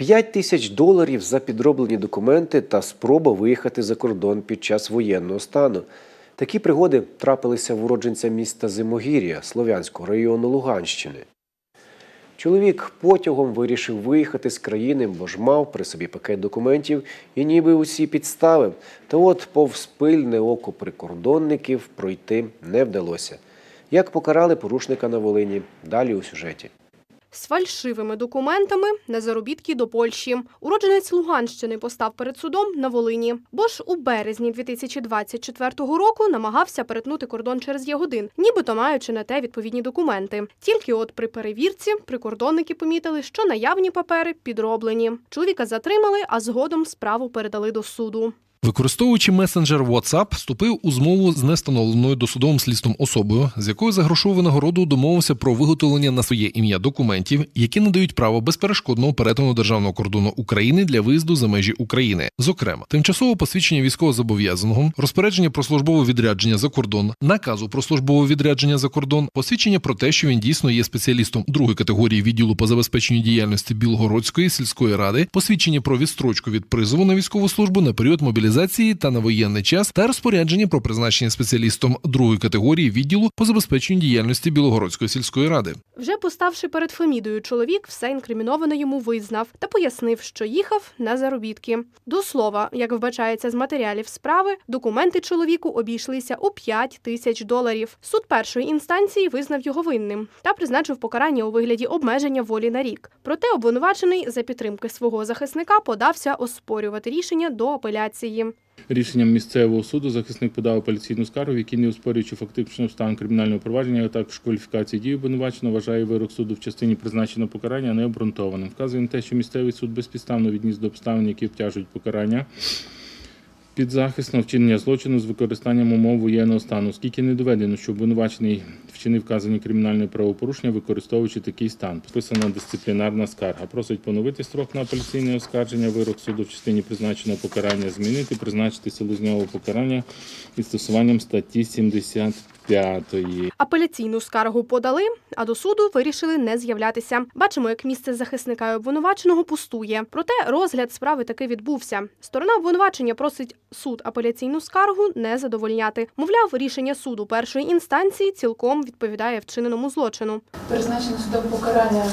5 тисяч доларів за підроблені документи та спроба виїхати за кордон під час воєнного стану. Такі пригоди трапилися в уродженця міста Зимогір'я Слов'янського району Луганщини. Чоловік потягом вирішив виїхати з країни, бо ж мав при собі пакет документів і ніби усі підстави. Та от повз пильне око прикордонників пройти не вдалося. Як покарали порушника на Волині? Далі у сюжеті. З фальшивими документами на заробітки до Польщі. Уродженець Луганщини постав перед судом на Волині. Бо ж у березні 2024 року намагався перетнути кордон через Ягодин, нібито маючи на те відповідні документи. Тільки от при перевірці прикордонники помітили, що наявні папери підроблені. Чоловіка затримали, а згодом справу передали до суду. Використовуючи месенджер WhatsApp, вступив у змову з нестановленою досудовим слідством особою, з якою за грошову винагороду домовився про виготовлення на своє ім'я документів, які надають право безперешкодного перетину державного кордону України для виїзду за межі України, зокрема, тимчасове посвідчення військовозобов'язаного, розпорядження про службове відрядження за кордон, наказу про службове відрядження за кордон, посвідчення про те, що він дійсно є спеціалістом другої категорії відділу по забезпеченню діяльності Білгородської сільської ради, посвідчення про відстрочку від призову на військову службу на період мобілізації та на воєнний час, та розпорядження про призначення спеціалістом другої категорії відділу по забезпеченню діяльності Білогородської сільської ради. Вже поставши перед Фемідою, чоловік все інкриміноване йому визнав та пояснив, що їхав на заробітки. До слова, як вбачається з матеріалів справи, документи чоловіку обійшлися у 5 тисяч доларів. Суд першої інстанції визнав його винним та призначив покарання у вигляді обмеження волі на рік. Проте обвинувачений за підтримки свого захисника подався оспорювати рішення до апеляції. Рішенням місцевого суду захисник подав апеляційну скаргу, в не оспорюючи фактично стан кримінального провадження, а також кваліфікації дії обвинувачено, вважає вирок суду в частині призначеного покарання необґрунтованим. Вказує на те, що місцевий суд безпідставно відніс до обставин, які обтяжують покарання. Підзахисного вчинення злочину з використанням умов воєнного стану, оскільки не доведено, що обвинувачений вчинив вказані кримінальні правопорушення, використовуючи такий стан. Підписана дисциплінарна скарга. Просить поновити строк на апеляційне оскарження. Вирок суду в частині призначеного покарання змінити, призначити селезньове покарання із стосуванням статті 75. Апеляційну скаргу подали, а до суду вирішили не з'являтися. Бачимо, як місце захисника і обвинуваченого пустує. Проте розгляд справи таки відбувся. Сторона обвинувачення просить суд апеляційну скаргу не задовольняти. Мовляв, рішення суду першої інстанції цілком відповідає вчиненому злочину. Призначене судом покарання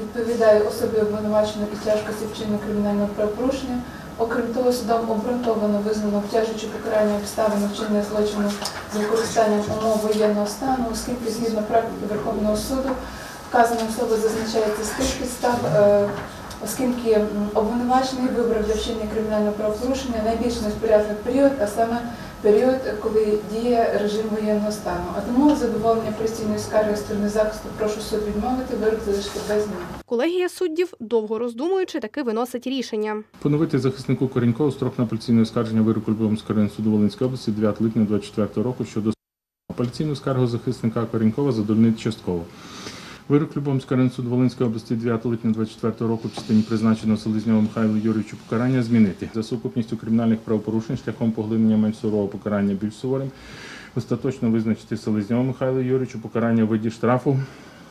відповідає особі обвинуваченої і тяжкості вчинення кримінального правопорушення. Окрім того, судом обґрунтовано визнано обтяжуючи покарання обставини вчинення злочину з використанням умов воєнного стану, оскільки згідно практики Верховного суду вказана особа зазначається з тих підстав, е, оскільки обвинувачений вибрав для вчинення кримінального правопорушення найбільш несприятливий період, а саме період, коли діє режим воєнного стану. А тому задоволення постійної скарги сторони захисту прошу суд відмовити, вирок залишити без змін. Колегія суддів, довго роздумуючи, таки виносить рішення. Поновити захиснику Корінькову строк на апеляційне оскарження вироку Любомського районного суду Волинської області 9 липня 2024 року щодо апеляційну скаргу захисника Корінькова задовольнити частково. Вирок Любомського районного суду Волинської області 9 липня 2024 року в частині призначеного Селезньовим Михайлу Юрійовичу покарання змінити за сукупністю кримінальних правопорушень шляхом поглинення менш сурового покарання більш суворим. Остаточно визначити Селезньову Михайлу Юрійовичу покарання у виді штрафу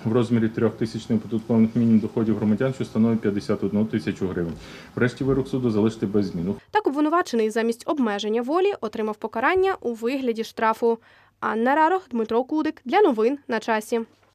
в розмірі трьох тисяч неоподаткованих мінімум доходів громадян, що становить 51 тисячу гривень. Врешті вирок суду залишити без змін. Так обвинувачений замість обмеження волі отримав покарання у вигляді штрафу. Анна Рарох, Дмитро Кудик для новин на часі.